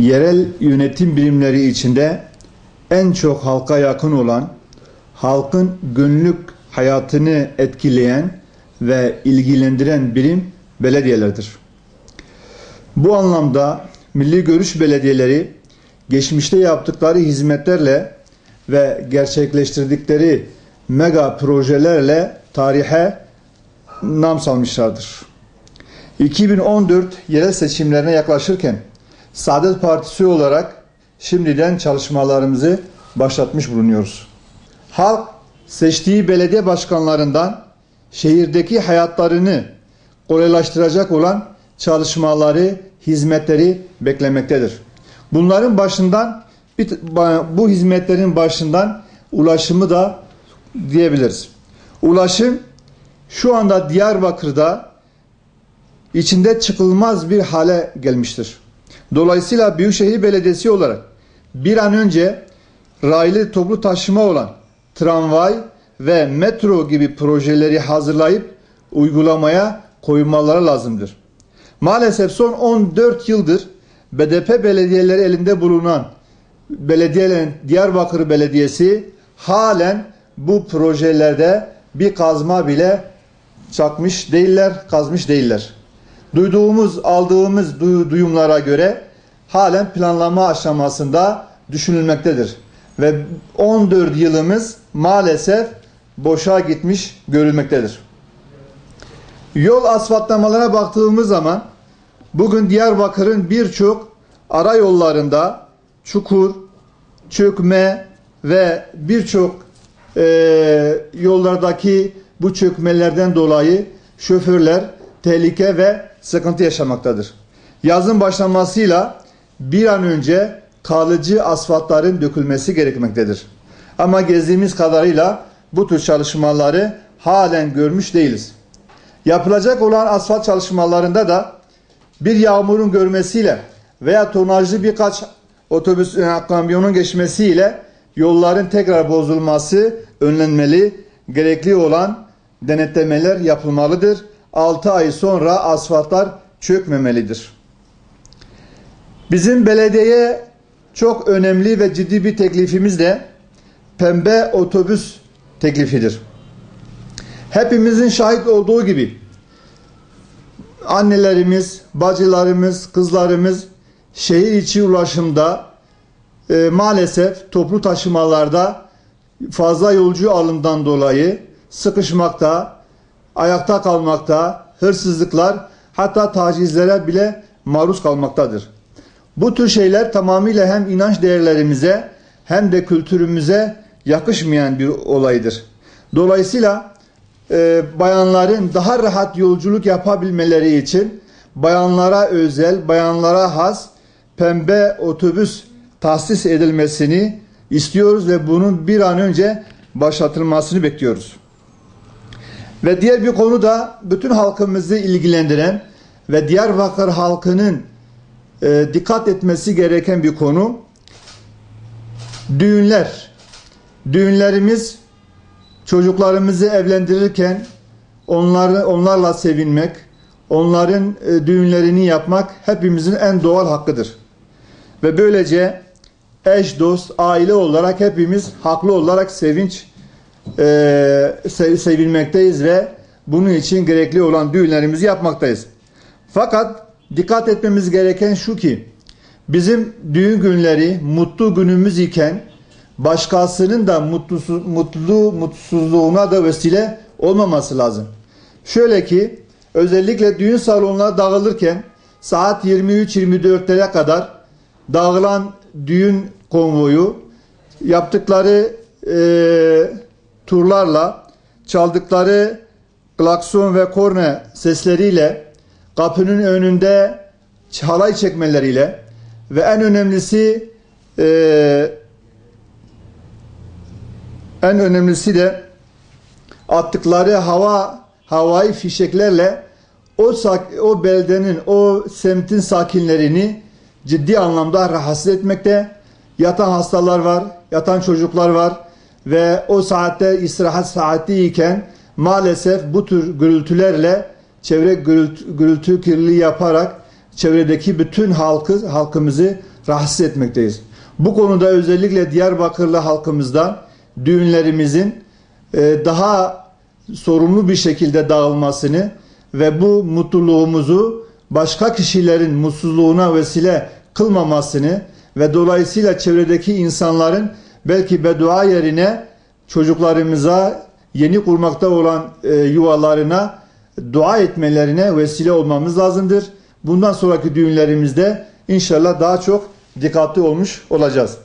yerel yönetim birimleri içinde en çok halka yakın olan, halkın günlük hayatını etkileyen ve ilgilendiren birim belediyelerdir. Bu anlamda milli görüş belediyeleri geçmişte yaptıkları hizmetlerle ve gerçekleştirdikleri mega projelerle tarihe nam salmışlardır. 2014 yerel seçimlerine yaklaşırken Saadet Partisi olarak şimdiden çalışmalarımızı başlatmış bulunuyoruz. Halk seçtiği belediye başkanlarından şehirdeki hayatlarını kolaylaştıracak olan çalışmaları, hizmetleri beklemektedir. Bunların başından bu hizmetlerin başından ulaşımı da diyebiliriz. Ulaşım şu anda Diyarbakır'da içinde çıkılmaz bir hale gelmiştir. Dolayısıyla Büyükşehir Belediyesi olarak bir an önce raylı toplu taşıma olan tramvay ve metro gibi projeleri hazırlayıp uygulamaya koymaları lazımdır. Maalesef son 14 yıldır BDP belediyeleri elinde bulunan belediyelerin Diyarbakır Belediyesi halen bu projelerde bir kazma bile çakmış değiller, kazmış değiller. Duyduğumuz, aldığımız duyumlara göre halen planlama aşamasında düşünülmektedir. Ve 14 yılımız maalesef boşa gitmiş görülmektedir. Yol asfaltlamalarına baktığımız zaman bugün Diyarbakır'ın birçok ara yollarında çukur, çökme ve birçok e, yollardaki bu çökmelerden dolayı şoförler tehlike ve sıkıntı yaşamaktadır. Yazın başlamasıyla bir an önce kalıcı asfaltların dökülmesi gerekmektedir. Ama gezdiğimiz kadarıyla bu tür çalışmaları halen görmüş değiliz. Yapılacak olan asfalt çalışmalarında da bir yağmurun görmesiyle veya tonajlı birkaç otobüs kamyonun geçmesiyle yolların tekrar bozulması önlenmeli, gerekli olan denetlemeler yapılmalıdır. 6 ay sonra asfaltlar çökmemelidir. Bizim belediyeye çok önemli ve ciddi bir teklifimiz de pembe otobüs teklifidir. Hepimizin şahit olduğu gibi annelerimiz, bacılarımız, kızlarımız şehir içi ulaşımda e, maalesef toplu taşımalarda fazla yolcu alımdan dolayı sıkışmakta, ayakta kalmakta, hırsızlıklar hatta tacizlere bile maruz kalmaktadır. Bu tür şeyler tamamıyla hem inanç değerlerimize hem de kültürümüze yakışmayan bir olaydır. Dolayısıyla e, bayanların daha rahat yolculuk yapabilmeleri için bayanlara özel, bayanlara has pembe otobüs tahsis edilmesini istiyoruz ve bunun bir an önce başlatılmasını bekliyoruz. Ve diğer bir konu da bütün halkımızı ilgilendiren ve Diyarbakır halkının e, dikkat etmesi gereken bir konu. Düğünler. Düğünlerimiz çocuklarımızı evlendirirken onları onlarla sevinmek, onların e, düğünlerini yapmak hepimizin en doğal hakkıdır. Ve böylece eş, dost, aile olarak hepimiz haklı olarak sevinç e, sevilmekteyiz ve bunun için gerekli olan düğünlerimizi yapmaktayız. Fakat dikkat etmemiz gereken şu ki bizim düğün günleri mutlu günümüz iken başkasının da mutlusu, mutlu mutsuzluğuna da vesile olmaması lazım. Şöyle ki özellikle düğün salonuna dağılırken saat 23-24'lere kadar dağılan düğün konvoyu yaptıkları e, turlarla çaldıkları klakson ve korne sesleriyle kapının önünde halay çekmeleriyle ve en önemlisi e, en önemlisi de attıkları hava havai fişeklerle o o beldenin o semtin sakinlerini ciddi anlamda rahatsız etmekte. Yatan hastalar var, yatan çocuklar var ve o saatte istirahat saati iken maalesef bu tür gürültülerle çevre gürültü, gürültü kirliliği yaparak çevredeki bütün halkı halkımızı rahatsız etmekteyiz. Bu konuda özellikle Diyarbakırlı halkımızdan düğünlerimizin e, daha sorumlu bir şekilde dağılmasını ve bu mutluluğumuzu başka kişilerin mutsuzluğuna vesile kılmamasını ve dolayısıyla çevredeki insanların belki beddua yerine çocuklarımıza yeni kurmakta olan e, yuvalarına dua etmelerine vesile olmamız lazımdır. Bundan sonraki düğünlerimizde inşallah daha çok dikkatli olmuş olacağız.